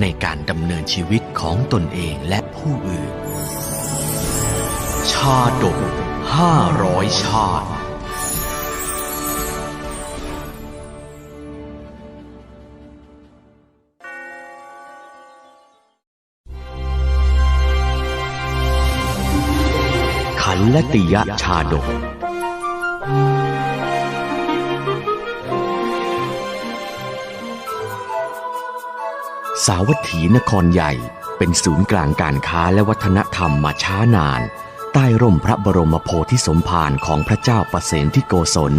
ในการดำเนินชีวิตของตนเองและผู้อื่น ชาดกห้าร้อยชาติ ขันลติยะชาดก สาวัตถีนครใหญ่เป็นศูนย์กลางการค้าและวัฒนธรรมมาช้านาน ใต้ร่มพระบรมโพธิสมภารของพระเจ้าประเสนที่โกศล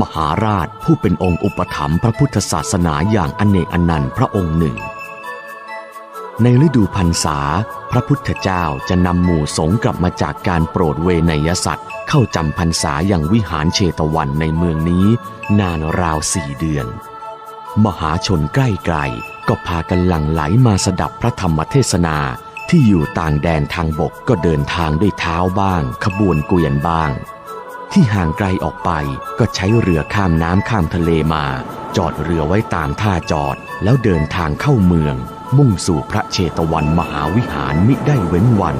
มหาราชผู้เป็นองค์อุปถัมภ์พระพุทธศาสนาอย่างอเนกอนันต์พระองค์หนึ่ง ในฤดูพรรษา พระพุทธเจ้าจะนำหมู่สงฆ์กลับมาจากการโปรดเวนยสัตว์ เข้าจำพรรษาอย่างวิหารเชตวันในเมืองนี้ นานราวสี่เดือน มหาชนใกล้ไกลก็พากันหลั่งไหลมาสดับพระธรรมเทศนาที่อยู่ต่างแดนทางบกก็เดินทางด้วยเท้าบ้าง ขบวนเกวียนบ้าง ที่ห่างไกลออกไปก็ใช้เรือข้ามน้ำข้ามทะเลมา จอดเรือไว้ตามท่าจอด แล้วเดินทางเข้าเมือง มุ่งสู่พระเชตวันมหาวิหารมิได้เว้นวัน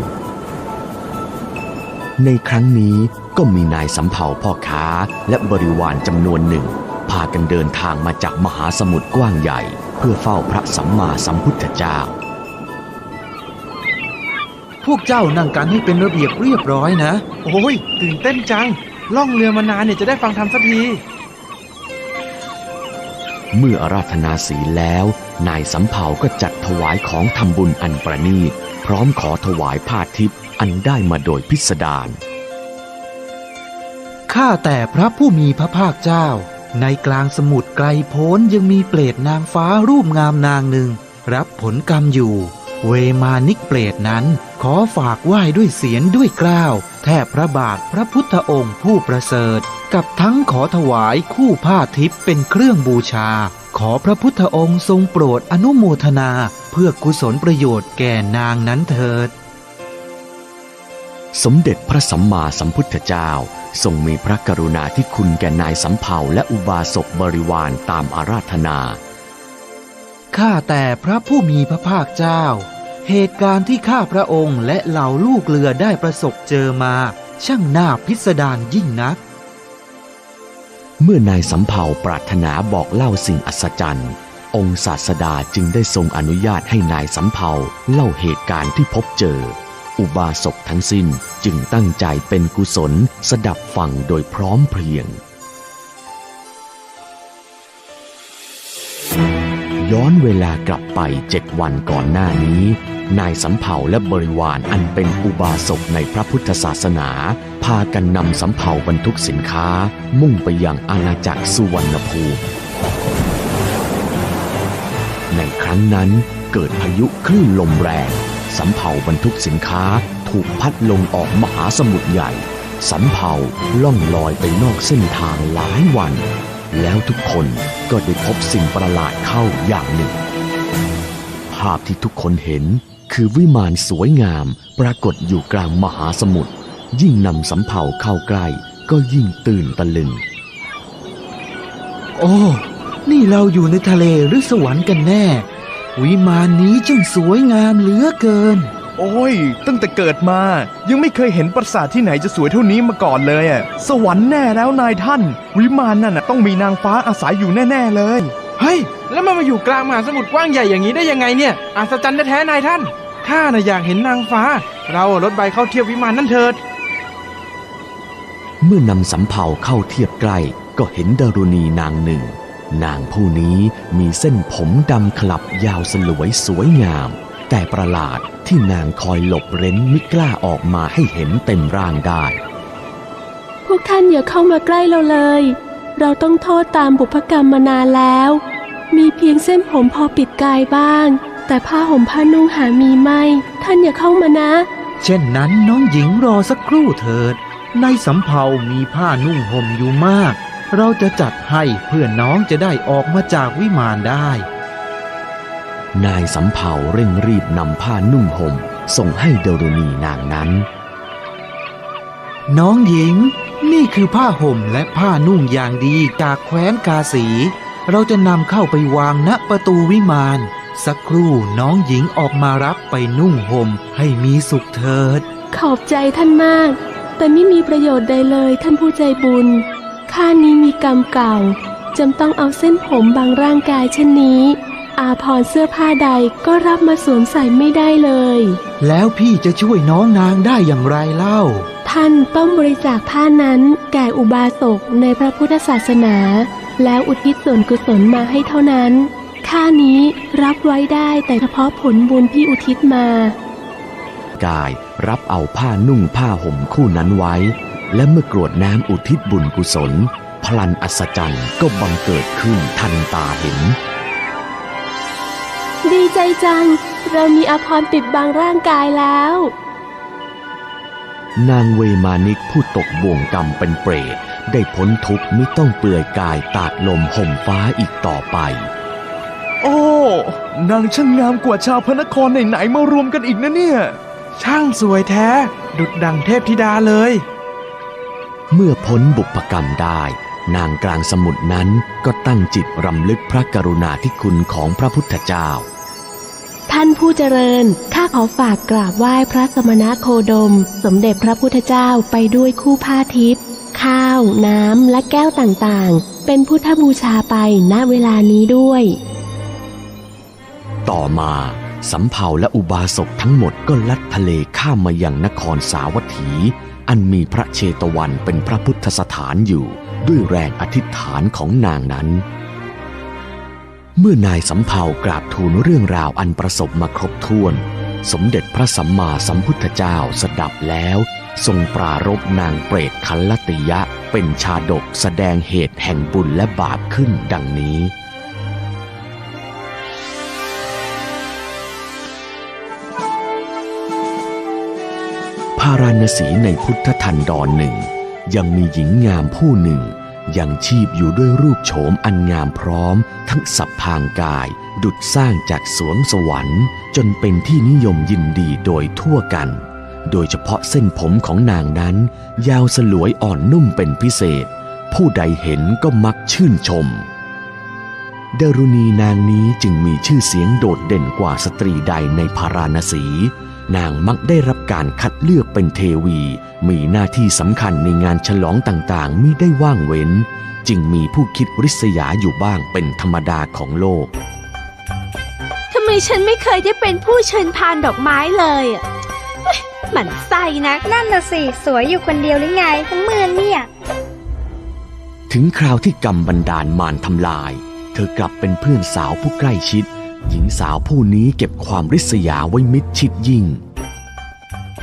ในครั้งนี้ก็มีนายสำเภาพ่อค้าและบริวารจำนวนหนึ่ง พากันเดินทางมาจากมหาสมุทรกว้างใหญ่ เพื่อเฝ้าพระสัมมาสัมพุทธเจ้า พวกเจ้านั่งกันให้เป็นระเบียบเรียบร้อยนะ โอ้ยตื่นเต้นจัง ล่องเรือมานานเนี่ยจะได้ฟังธรรมสักที เมื่ออาราธนาศีลแล้ว นายสำเภาก็จัดถวายของทำบุญอันประณีต พร้อมขอถวายผ้าทิพย์อันได้มาโดยพิสดารข้าแต่พระผู้มีพระภาคเจ้า ในกลางสมุทรไกลโพ้นยังมีเปรตนางฟ้ารูปงามนางหนึ่ง รับผลกรรมอยู่ เวมานิกเปรตนั้น ขอฝากไหว้ด้วยเสียงด้วยกล้าว แทบพระบาทพระพุทธองค์ผู้ประเสริฐ กับทั้งขอถวายคู่ผ้าทิพย์เป็นเครื่องบูชา ขอพระพุทธองค์ทรงโปรดอนุโมทนา เพื่อกุศลประโยชน์แก่นางนั้นเถิด สมเด็จพระสัมมาสัมพุทธเจ้าทรงมีพระกรุณาที่คุณแก่นายสำเภาและอุบาสกบริวารตามอาราธนา ข้าแต่พระผู้มีพระภาคเจ้า เหตุการณ์ที่ข้าพระองค์และเหล่าลูกเรือได้ประสบเจอมา ช่างน่าพิสดารยิ่งนัก เมื่อนายสำเภาปรารถนาบอกเล่าสิ่งอัศจรรย์ องค์ศาสดาจึงได้ทรงอนุญาตให้นายสำเภาเล่าเหตุการณ์ที่พบเจอ อุบาสกทั้งสิ้นจึงตั้งใจเป็นกุศลสดับฟังโดยพร้อมเพรียง ย้อนเวลากลับไปเจ็ดวันก่อนหน้านี้ นายสำเภาและบริวารอันเป็นอุบาสกในพระพุทธศาสนา พากันนำสำเภาบรรทุกสินค้า มุ่งไปยังอาณาจักรสุวรรณภูมิในครั้งนั้นเกิดพายุคลื่นลมแรง สำเภาบรรทุกสินค้าถูกพัดลงออกมหาสมุทรใหญ่ สำเภาล่องลอยไปนอกเส้นทางหลายวัน แล้วทุกคนก็ได้พบสิ่งประหลาดเข้าอย่างหนึ่ง ภาพที่ทุกคนเห็นคือวิมานสวยงามปรากฏอยู่กลางมหาสมุทรยิ่งนำสำเภาเข้าใกล้ก็ยิ่งตื่นตะลึง โอ้ นี่เราอยู่ในทะเลหรือสวรรค์กันแน่ วิมานนี้ช่างสวยงามเหลือเกิน โอ้ย ตั้งแต่เกิดมา ยังไม่เคยเห็นปราสาทที่ไหนจะสวยเท่านี้มาก่อนเลยอะสวรรค์แน่แล้วนายท่าน วิมานนั่นน่ะต้องมีนางฟ้าอาศัยอยู่แน่ ๆ เลย เฮ้ย แล้วมันมาอยู่กลางมหาสมุทรกว้างใหญ่อย่างนี้ได้ยังไงเนี่ยอัศจรรย์แท้ๆนายท่านข้าน่ะอยากเห็นนางฟ้า เราอะรถใบเข้าเทียบวิมานนั่นเถิด เมื่อนำสำเภาเข้าเทียบใกล้ก็เห็นดารุณีนางหนึ่ง นางผู้นี้มีเส้นผมดำขลับยาวสลวยสวยงาม แต่ประหลาดที่นางคอยหลบเร้นไม่กล้าออกมาให้เห็นเต็มร่างได้ พวกท่านอย่าเข้ามาใกล้เราเลย เราต้องโทษตามบุพกรรมมานานแล้ว มีเพียงเส้นผมพอปิดกายบ้าง แต่ผ้าห่มผ้านุ่งหามีไม่ ท่านอย่าเข้ามานะ เช่นนั้นน้องหญิงรอสักครู่เถิด ในสำเภามีผ้านุ่งห่มอยู่มาก เราจะจัดให้เพื่อน้องจะได้ออกมาจากวิมานได้ นายสำเภาเร่งรีบนำผ้านุ่งห่มส่งให้เดรุณีนางนั้น น้องหญิง นี่คือผ้าห่มและผ้านุ่งอย่างดีจากแคว้นกาสี เราจะนำเข้าไปวางณประตูวิมานสักครู่น้องหญิงออกมารับไปนุ่งห่มให้มีสุขเถิด ขอบใจท่านมาก แต่ไม่มีประโยชน์ใดเลยท่านผู้ใจบุญ ข้านี้มีกรรมเก่าจำต้องเอาเส้นผมบางร่างกายเช่นนี้ อาพรณ์เสื้อผ้าใดก็รับมาสวมใส่ไม่ได้เลย แล้วพี่จะช่วยน้องนางได้อย่างไรเล่า ท่านต้องบริจาคผ้านั้นแก่อุบาสกในพระพุทธศาสนา แล้วอุทิศส่วนกุศลมาให้เท่านั้นข้านี้รับไว้ได้แต่เฉพาะผลบุญที่อุทิศมา กายรับเอาผ้านุ่งผ้าห่มคู่นั้นไว้ และเมื่อกรวดน้ำอุทิศบุญกุศล พลันอัศจรรย์ก็บังเกิดขึ้นทันตาเห็น ดีใจจัง เรามีอาภรณ์ปิดบังร่างกายแล้ว นางเวมานิกผู้ตกบ่วงกรรมเป็นเปรต ได้พ้นทุกข์ไม่ต้องเปลือยกายตากลมห่มฟ้าอีกต่อไป โอ้ นางช่างงามกว่าชาวพระนครไหนๆมารวมกันอีกนะเนี่ย ช่างสวยแท้ ดุดดังเทพธิดาเลย เมื่อพ้นบุพกรรมได้ นางกลางสมุทรนั้นก็ตั้งจิตรำลึกพระกรุณาธิคุณของพระพุทธเจ้า ท่านผู้เจริญ ข้าขอฝากกราบไหว้พระสมณโคดม สมเด็จพระพุทธเจ้าไปด้วยคู่ผ้าทิพย์ข้าว น้ำ และแก้วต่างๆ เป็นพุทธบูชาไปณเวลานี้ด้วย ต่อมาสำเภาและอุบาสกทั้งหมดก็ลัดทะเลข้ามมายังนครสาวัตถี อันมีพระเชตวันเป็นพระพุทธสถานอยู่ด้วยแรงอธิษฐานของนางนั้น เมื่อนายสำเภากราบทูลเรื่องราวอันประสบมาครบถ้วน สมเด็จพระสัมมาสัมพุทธเจ้าสดับแล้ว ทรงปรารบนางเปรตคัลลติยะ เป็นชาดกแสดงเหตุแห่งบุญและบาปขึ้นดังนี้ พาราณสีในพุทธทันดรหนึ่ง ยังมีหญิงงามผู้หนึ่ง ยังชีพอยู่ด้วยรูปโฉมอันงามพร้อม ทั้งสับพางกาย ดุดสร้างจากสวงสวรรค์ จนเป็นที่นิยมยินดีโดยทั่วกัน โดยเฉพาะเส้นผมของนางนั้น ยาวสลวยอ่อนนุ่มเป็นพิเศษ ผู้ใดเห็นก็มักชื่นชมดารุณีนางนี้จึงมีชื่อเสียงโดดเด่นกว่าสตรีใดในพาราณสี นางมักได้รับการคัดเลือกเป็นเทวี มีหน้าที่สำคัญในงานฉลองต่างๆมิได้ว่างเว้น จึงมีผู้คิดริษยาอยู่บ้างเป็นธรรมดาของโลกทำไมฉันไม่เคยได้เป็นผู้เชิญพานดอกไม้เลยอะเฮ้ยหมั่นไส้นะนั่นน่ะสิ สวยอยู่คนเดียวหรือไง ทั้งเมืองเนี่ย ถึงคราวที่กรรมบันดาลมารทำลาย เธอกลับเป็นเพื่อนสาวผู้ใกล้ชิด หญิงสาวผู้นี้เก็บความริษยาไว้มิดชิดยิ่ง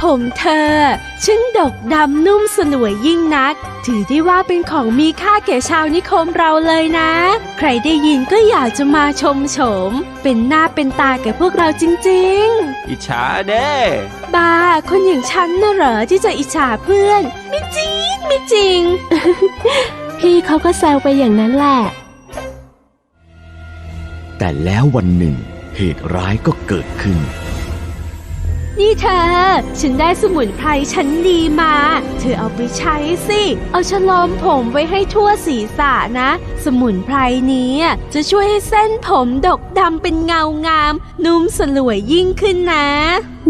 ผมเธอช่างดกดำนุ่มสนวยยิ่งนัก ถือได้ว่าเป็นของมีค่าแก่ชาวนิคมเราเลยนะ ใครได้ยินก็อยากจะมาชมโฉม เป็นหน้าเป็นตาแก่พวกเราจริงอิจฉาเด้ๆบ้าคนอย่างฉันน่ะเหรอที่จะอิจฉาเพื่อน ไม่จริงไม่จริง พี่เขาก็แซวไปอย่างนั้นแหละ แต่แล้ววันหนึ่ง เหตุร้ายก็เกิดขึ้น นี่เธอ ฉันได้สมุนไพรชั้นดีมา เธอเอาไปใช้สิ เอาฉลอมผมไว้ให้ทั่วศีรษะนะ สมุนไพรนี้จะช่วยให้เส้นผมดกดำเป็นเงางาม นุ่มสลวยยิ่งขึ้นนะ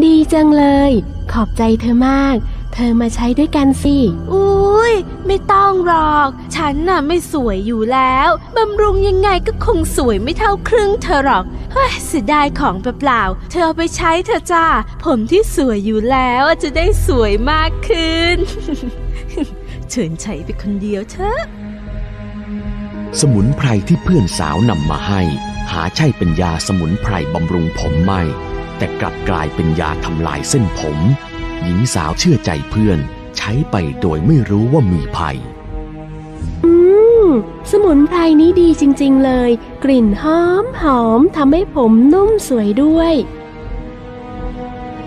ดีจังเลย ขอบใจเธอมาก เธอมาใช้ด้วยกันสิ อุ้ยไม่ต้องหรอก ฉันน่ะไม่สวยอยู่แล้วบำรุงยังไงก็คงสวยไม่เท่าครึ่งเธอหรอก เฮ้ยเสียดายของเปล่าๆ เธอเอาไปใช้เถอะจ้า ผมที่สวยอยู่แล้วจะได้สวยมากขึ้น เชิญใช้ไปคนเดียวเถอะสมุนไพรที่เพื่อนสาวนำมาให้ หาใช่เป็นยาสมุนไพรบำรุงผมไม่ แต่กลับกลายเป็นยาทำลายเส้นผม หญิงสาวเชื่อใจเพื่อน ใช้ไปโดยไม่รู้ว่ามีภัย อืม สมุนไพรนี้ดีจริง ๆเลย กลิ่นหอมหอมทำให้ผมนุ่มสวยด้วย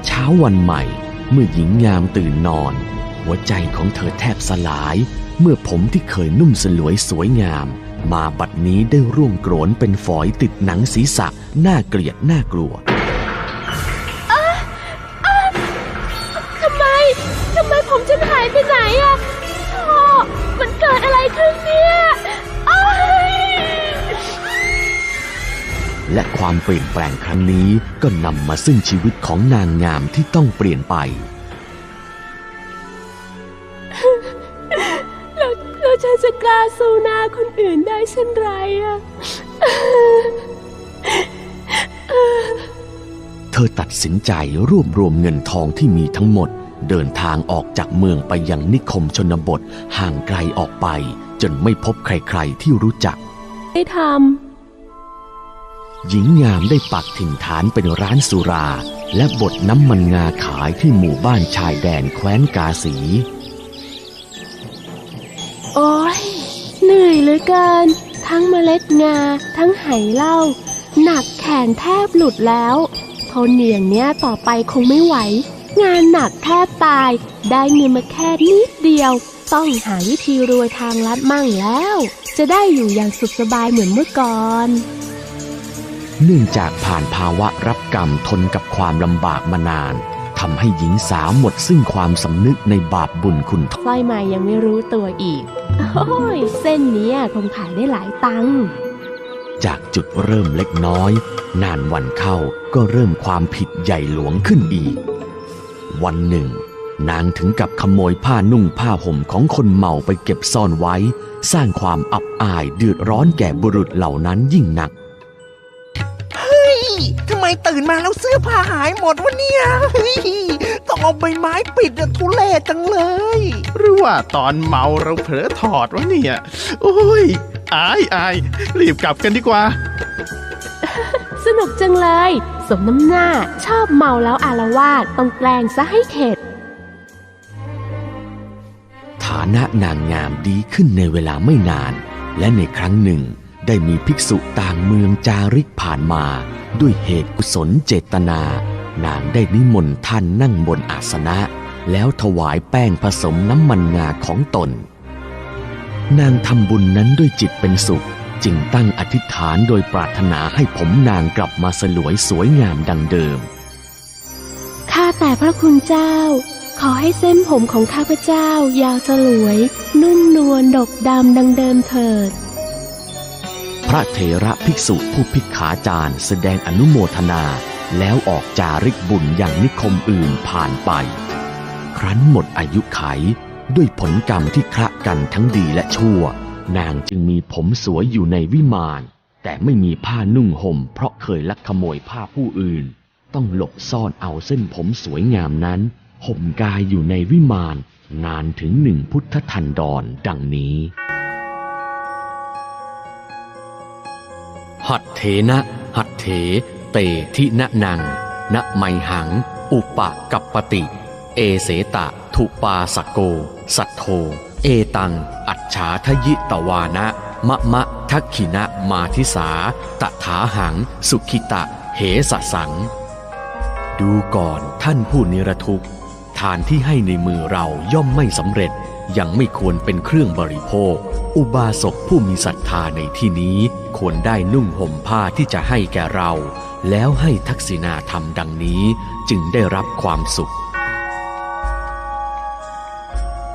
เช้าวันใหม่ เมื่อหญิงงามตื่นนอน หัวใจของเธอแทบสลาย เมื่อผมที่เคยนุ่มสลวยสวยงาม มาบัดนี้ได้ร่วงโกรนเป็นฝอยติดหนังศีรษะน่าเกลียดน่ากลัว และความเปลี่ยนแปลงครั้งนี้ก็นำมาซึ่งชีวิตของนางงามที่ต้องเปลี่ยนไป แล้วแล้วฉันจะกล้าสู้หน้าคนอื่นได้เช่นไรอะเธอตัดสินใจรวบรวมเงินทองที่มีทั้งหมด เดินทางออกจากเมืองไปยังนิคมชนบทห่างไกลออกไป จนไม่พบใครๆที่รู้จักได้ท หญิงงามได้ปักถิ่นฐานเป็นร้านสุรา และบดน้ำมันงาขายที่หมู่บ้านชายแดนแคว้นกาสี โอ้ยเหนื่อยเหลือเกิน ทั้งเมล็ดงา ทั้งไหเหล้าหนักแขนแทบหลุดแล้ว ทนอย่างเนี้ยต่อไปคงไม่ไหว งานหนักแทบตาย ได้เงินมาแค่นิดเดียว ต้องหาวิธีรวยทางลัดมั่งแล้ว จะได้อยู่อย่างสุขสบายเหมือนเมื่อก่อน เนื่องจากผ่านภาวะรับกรรมทนกับความลำบากมานานทำให้หญิงสาวหมดซึ่งความสำนึกในบาปบุญคุณโทษสร้อยมายังไม่รู้ตัวอีก โอ้ย เส้นเนี้ยคงขายได้หลายตังค์จากจุดเริ่มเล็กน้อย นานวันเข้าก็เริ่มความผิดใหญ่หลวงขึ้นอีก วันหนึ่ง นางถึงกับขโมยผ้านุ่งผ้าห่มของคนเมาไปเก็บซ่อนไว้ สร้างความอับอายเดือดร้อนแก่บุรุษเหล่านั้นยิ่งหนักทำไม ตื่นมาแล้วเสื้อผ้าหายหมดวะเนี่ยเฮ้ยต้องเอาใบไม้ปิดอะทุเลศจังเลย หรือว่าตอนเมาเราเผลอถอดวะเนี่ย โอ้ย อายอายรีบกลับกันดีกว่า สนุกจังเลย สมน้ำหน้าชอบเมาแล้วอารวาสต้องแกล้งซะให้เข็ดฐานะนางงามดีขึ้นในเวลาไม่นาน และในครั้งหนึ่ง ได้มีภิกษุต่างเมืองจาริกผ่านมา ด้วยเหตุกุศลเจตนา นางได้นิมนต์ท่านนั่งบนอาสนะ แล้วถวายแป้งผสมน้ำมันงาของตน นางทำบุญนั้นด้วยจิตเป็นสุข จึงตั้งอธิษฐานโดยปรารถนาให้ผมนางกลับมาสลวยสวยงามดังเดิม ข้าแต่พระคุณเจ้า ขอให้เส้นผมของข้าพเจ้ายาวสลวย นุ่มนวลดกดำดังเดิมเถิด พระเถระภิกษุผู้พิกขาจารย์แสดงอนุโมทนา แล้วออกจาริกบุญอย่างนิคมอื่นผ่านไป ครั้นหมดอายุไขด้วยผลกรรมที่คละกันทั้งดีและชั่ว นางจึงมีผมสวยอยู่ในวิมาน แต่ไม่มีผ้านุ่งห่ม เพราะเคยลักขโมยผ้าผู้อื่น ต้องหลบซ่อนเอาเส้นผมสวยงามนั้น ห่มกายอยู่ในวิมาน นานถึงหนึ่งพุทธทันดรดังนี้ หัตเถนะ หัตเถ เตทินะนังณไมหัง อุปกัปปติ เอเสตะ ทุปาสโก สัทโธ เอตัง อัจฉาทยิตวานะมะมะทักขินะมาทิสา ตถาหัง สุขิตะ เหสสัง ดูก่อนท่านผู้นิรทุกข์ ทานที่ให้ในมือเราย่อมไม่สำเร็จ ยังไม่ควรเป็นเครื่องบริโภค อุบาสกผู้มีศรัทธาในที่นี้ควรได้นุ่งห่มผ้าที่จะให้แก่เรา แล้วให้ทักษิณาธรรมดังนี้จึงได้รับความสุข